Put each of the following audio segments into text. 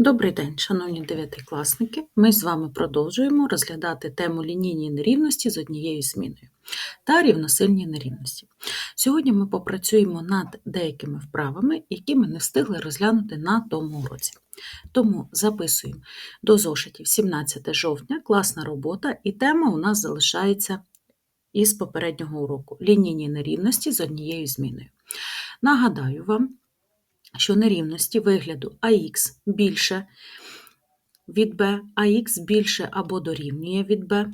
Добрий день, шановні дев'ятикласники. Ми з вами продовжуємо розглядати тему лінійні нерівності з однією зміною та рівносильні нерівності. Сьогодні ми попрацюємо над деякими вправами, які ми не встигли розглянути на тому уроці. Тому записуємо до зошитів 17 жовтня, класна робота, і тема у нас залишається із попереднього уроку лінійні нерівності з однією зміною. Нагадаю вам, що нерівності вигляду АХ більше від b, АХ більше або дорівнює від b,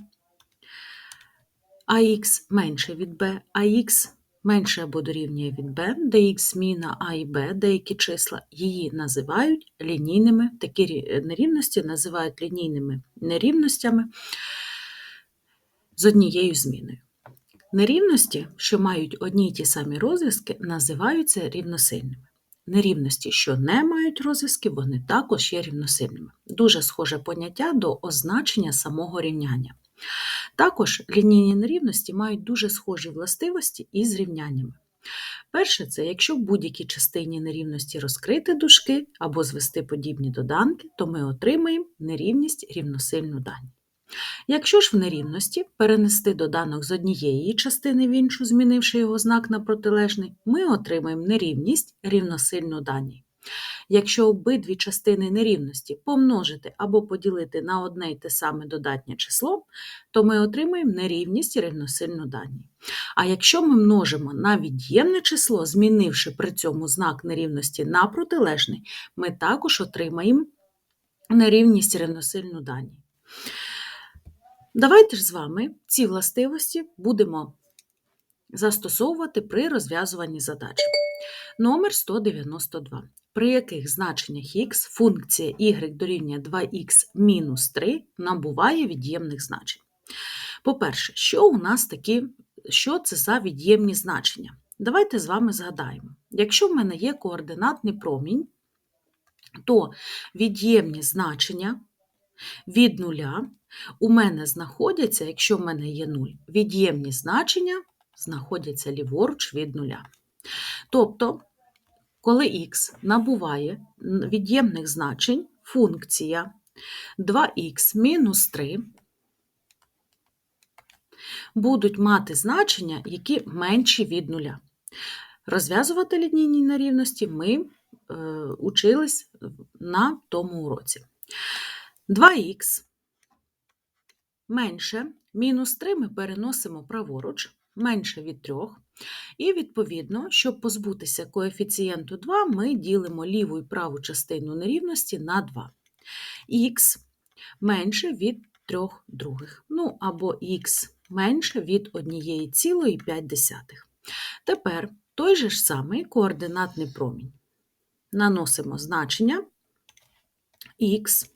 АХ менше від b, АХ менше або дорівнює від b, де х зміна А і Б, деякі числа, її називають лінійними, такі нерівності називають лінійними нерівностями з однією зміною. Нерівності, що мають одні й ті самі розв'язки, називаються рівносильними. Нерівності, що не мають розв'язки, вони також є рівносильними. Дуже схоже поняття до означення самого рівняння. Також лінійні нерівності мають дуже схожі властивості із рівняннями. Перше, це якщо в будь-якій частині нерівності розкрити дужки або звести подібні доданки, то ми отримаємо нерівність рівносильну дані. Якщо ж в нерівності перенести доданок з однієї частини в іншу, змінивши його знак на протилежний, ми отримаємо нерівність рівносильну даній. Якщо обидві частини нерівності помножити або поділити на одне й те саме додатнє число, то ми отримаємо нерівність рівносильну даній. А якщо ми множимо на від'ємне число, змінивши при цьому знак нерівності на протилежний, ми також отримаємо нерівність рівносильну даній. Давайте ж з вами ці властивості будемо застосовувати при розв'язуванні задач. Номер 192, при яких значеннях х функція y дорівнює 2х мінус 3 набуває від'ємних значень. По-перше, що у нас такі, що це за від'ємні значення? Давайте з вами згадаємо. Якщо в мене є координатний промінь, то від'ємні значення від нуля у мене знаходяться, якщо в мене є 0, від'ємні значення знаходяться ліворуч від нуля. Тобто, коли х набуває від'ємних значень, функція 2х мінус 3 будуть мати значення, які менші від нуля. Розв'язувати лінійні нерівності ми е, учились на тому уроці. 2х менше мінус 3 ми переносимо праворуч, менше від 3. І, відповідно, щоб позбутися коефіцієнту 2, ми ділимо ліву і праву частину нерівності на 2. Х менше від 3 других. Ну, або х менше від 1,5. Тепер той же ж самий координатний промінь. Наносимо значення х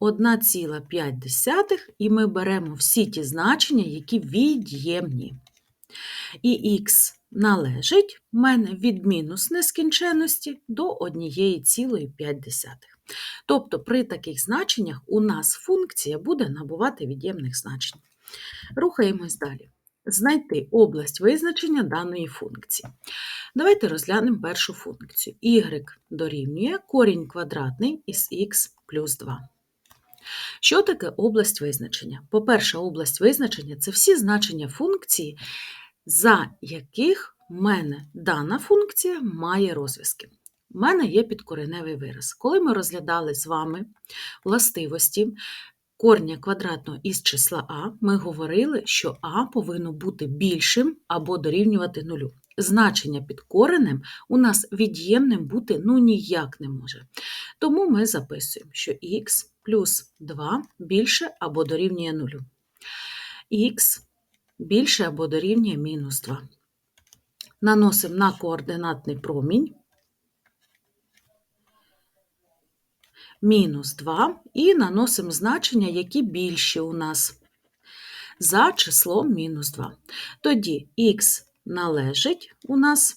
1,5 і ми беремо всі ті значення, які від'ємні. І х належить в мене від мінус нескінченності до 1,5. Тобто при таких значеннях у нас функція буде набувати від'ємних значень. Рухаємось далі. Знайти область визначення даної функції. Давайте розглянемо першу функцію. y дорівнює корінь квадратний із х плюс 2. Що таке область визначення? По-перше, область визначення це всі значення функції, за яких в мене дана функція має розв'язки. У мене є підкореневий вираз. Коли ми розглядали з вами властивості корня квадратного із числа А, ми говорили, що А повинно бути більшим або дорівнювати нулю. Значення під коренем у нас від'ємним бути ну ніяк не може. Тому ми записуємо, що х плюс 2 більше або дорівнює 0. Х більше або дорівнює мінус 2. Наносимо на координатний промінь мінус 2 і наносимо значення, які більші у нас за числом мінус 2. Тоді х належить у нас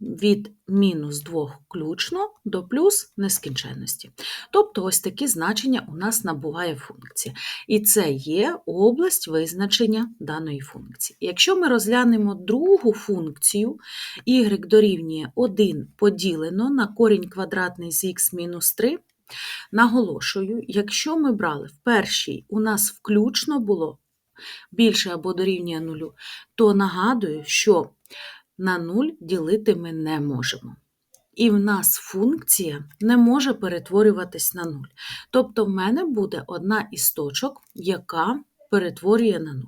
від мінус 2 включно до плюс нескінченності. Тобто ось такі значення у нас набуває функція. І це є область визначення даної функції. Якщо ми розглянемо другу функцію, y дорівнює 1 поділено на корінь квадратний з х мінус 3, наголошую, якщо ми брали в першій, у нас включно було більше або дорівнює нулю, то нагадую, що на 0 ділити ми не можемо. І в нас функція не може перетворюватись на 0. Тобто в мене буде одна із точок, яка перетворює на 0.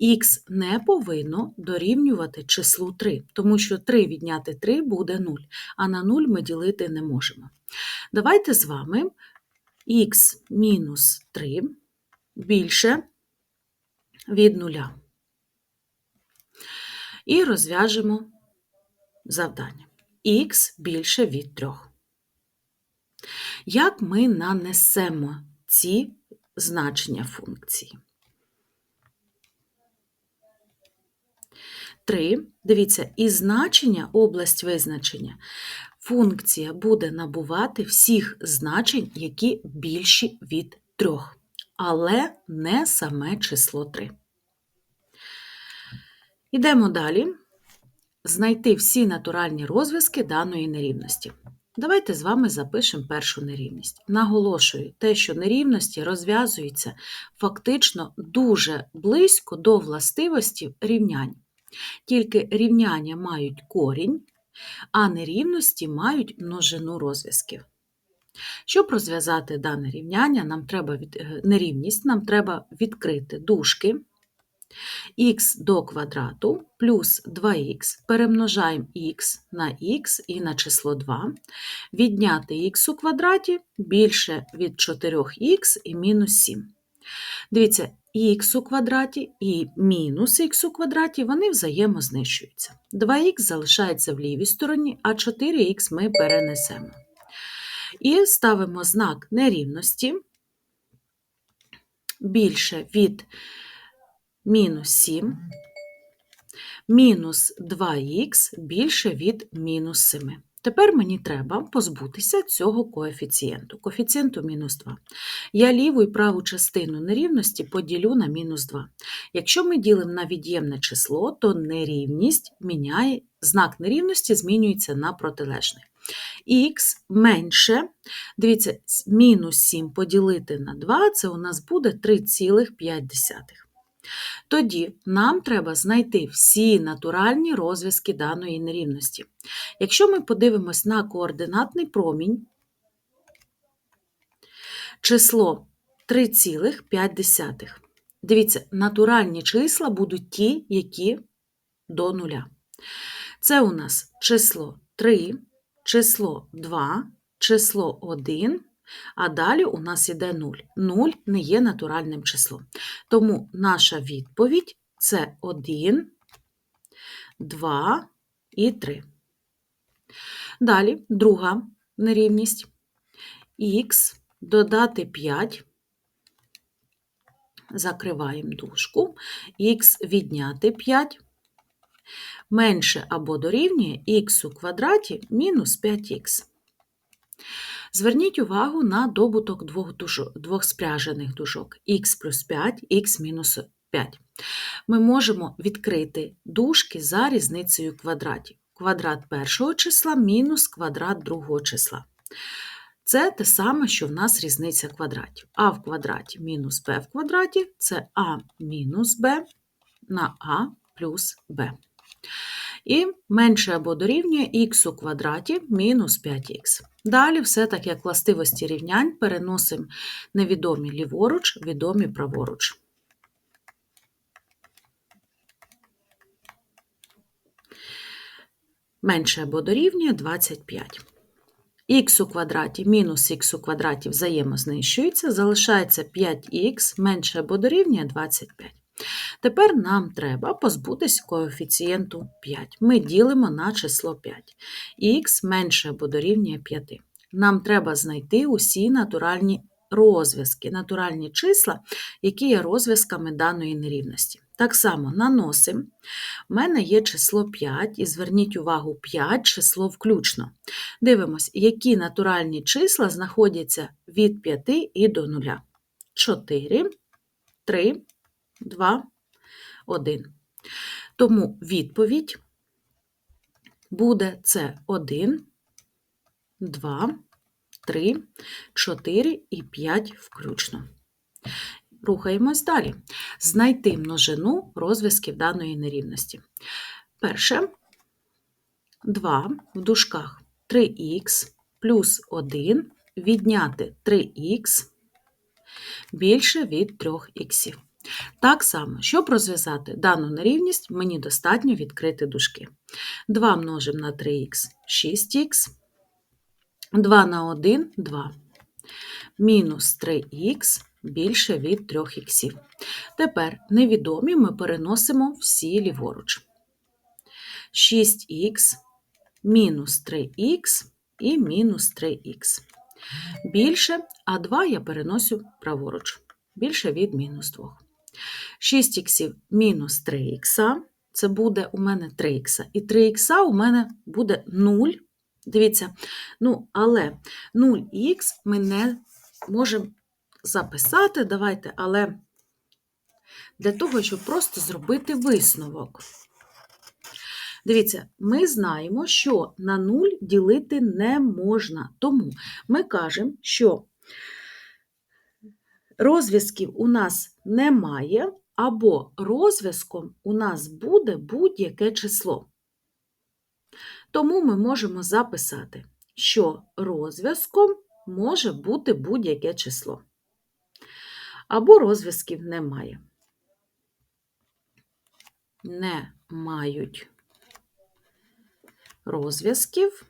Х не повинно дорівнювати числу 3, тому що 3 відняти 3 буде 0, а на 0 ми ділити не можемо. Давайте з вами х мінус 3 більше від 0. І розв'яжемо завдання. Х більше від 3. Як ми нанесемо ці значення функції? 3. Дивіться, і значення, область визначення, функція буде набувати всіх значень, які більші від 3, але не саме число 3. Йдемо далі. Знайти всі натуральні розв'язки даної нерівності. Давайте з вами запишемо першу нерівність. Наголошую, те, що нерівності розв'язуються фактично дуже близько до властивості рівнянь. Тільки рівняння мають корінь, а нерівності мають множину розв'язків. Щоб розв'язати дане рівняння, нам треба від... е, нерівність, нам треба відкрити дужки х до квадрату плюс 2х перемножаємо х на х і на число 2, відняти х у квадраті більше від 4х і мінус 7. Дивіться, х у квадраті і мінус х у квадраті вони взаємознищуються. 2х залишається в лівій стороні, а 4х ми перенесемо. І ставимо знак нерівності більше від мінус 7, мінус 2х більше від мінус 7. Тепер мені треба позбутися цього коефіцієнту, коефіцієнту мінус 2. Я ліву і праву частину нерівності поділю на мінус 2. Якщо ми ділимо на від'ємне число, то нерівність міняє, знак нерівності змінюється на протилежний. Х менше, дивіться, мінус 7 поділити на 2, це у нас буде 3,5. Тоді нам треба знайти всі натуральні розв'язки даної нерівності. Якщо ми подивимось на координатний промінь, число 3,5. Дивіться, натуральні числа будуть ті, які до нуля. Це у нас число 3, число 2, число 1, а далі у нас іде 0. 0 не є натуральним числом. Тому наша відповідь це 1, 2 і 3. Далі друга нерівність. Х додати 5. Закриваємо дужку. Х відняти 5 менше або дорівнює х у квадраті мінус 5х. Зверніть увагу на добуток двох, двох спряжених дужок х плюс 5, х мінус 5. Ми можемо відкрити дужки за різницею квадратів. Квадрат першого числа мінус квадрат другого числа. Це те саме, що в нас різниця квадратів. А в квадраті мінус b в квадраті це а мінус b на а плюс b. І менше або дорівнює х у квадраті мінус 5х. Далі все так як властивості рівнянь переносимо невідомі ліворуч, відомі праворуч. Менше або дорівнює 25. х у квадраті мінус х у квадраті взаємознищується, залишається 5х менше або дорівнює 25. Тепер нам треба позбутися коефіцієнту 5. Ми ділимо на число 5. Х менше або дорівнює 5. Нам треба знайти усі натуральні розв'язки, натуральні числа, які є розв'язками даної нерівності. Так само наносимо. У мене є число 5, і зверніть увагу, 5 число включно. Дивимось, які натуральні числа знаходяться від 5 і до 0. 4, 3, 2, 1. Тому відповідь буде це 1, 2, 3, 4 і 5 включно. Рухаємось далі. Знайти множину розв'язків даної нерівності. Перше 2 в дужках 3х плюс 1 відняти 3х більше від 3х. Так само, щоб розв'язати дану нерівність, мені достатньо відкрити дужки. 2 множимо на 3х 6х, 2 на 1 2. Мінус 3х більше від 3х. Тепер невідомі ми переносимо всі ліворуч. 6х мінус 3х і мінус 3х. Більше, а 2 я переносю праворуч. Більше від мінус 2. 6х мінус 3х, це буде у мене 3х. І 3х у мене буде 0. Дивіться, ну, але 0х ми не можемо записати, давайте, але для того, щоб просто зробити висновок. Дивіться, ми знаємо, що на 0 ділити не можна. Тому ми кажемо, що розв'язків у нас немає, або розв'язком у нас буде будь-яке число. Тому ми можемо записати, що розв'язком може бути будь-яке число. Або розв'язків немає. Не мають розв'язків.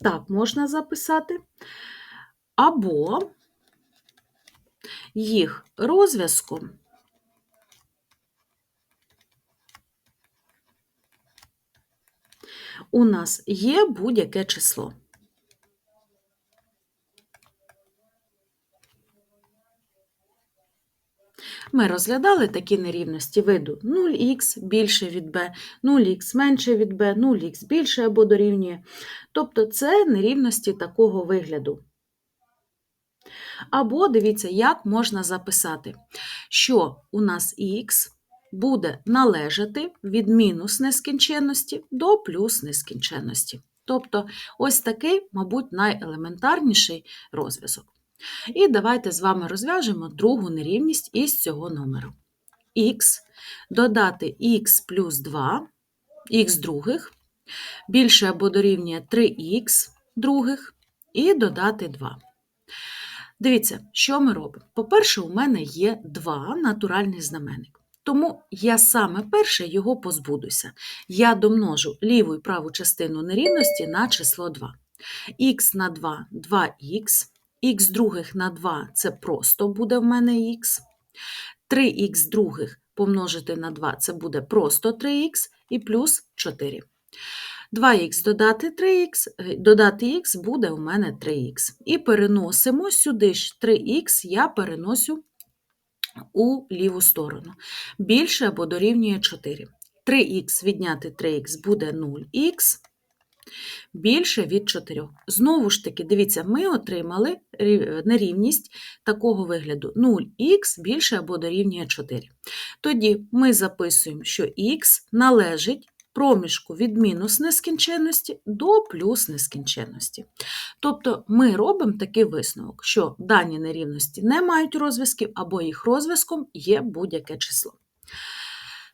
Так можна записати. Або їх розв'язком у нас є будь-яке число. Ми розглядали такі нерівності виду 0х більше від b, 0х менше від b, 0х більше або дорівнює. Тобто це нерівності такого вигляду. Або дивіться, як можна записати, що у нас х буде належати від мінус нескінченності до плюс нескінченності. Тобто, ось такий, мабуть, найелементарніший розв'язок. І давайте з вами розв'яжемо другу нерівність із цього номеру. х додати х плюс 2, х других, більше або дорівнює 3х других, і додати 2. Дивіться, що ми робимо. По-перше, у мене є 2 натуральний знаменник. Тому я саме перше його позбудуся. Я домножу ліву і праву частину нерівності на число 2. х на 2 2х, х других на 2 це просто буде в мене х. 3х других помножити на 2 це буде просто 3х і плюс 4. 2х додати 3х, е, додати х буде у мене 3х. І переносимо сюди ж 3х, я переносю у ліву сторону. Більше або дорівнює 4. 3х відняти 3х буде 0х, більше від 4. Знову ж таки, дивіться, ми отримали нерівність такого вигляду 0х більше або дорівнює 4. Тоді ми записуємо, що х належить проміжку від мінус нескінченності до плюс нескінченності. Тобто ми робимо такий висновок, що дані нерівності не мають розв'язків або їх розв'язком є будь-яке число.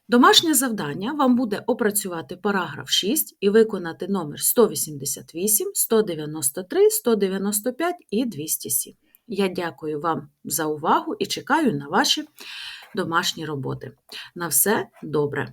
Домашнє завдання вам буде опрацювати параграф 6 і виконати номер 188, 193, 195 і 207. Я дякую вам за увагу і чекаю на ваші домашні роботи. На все добре!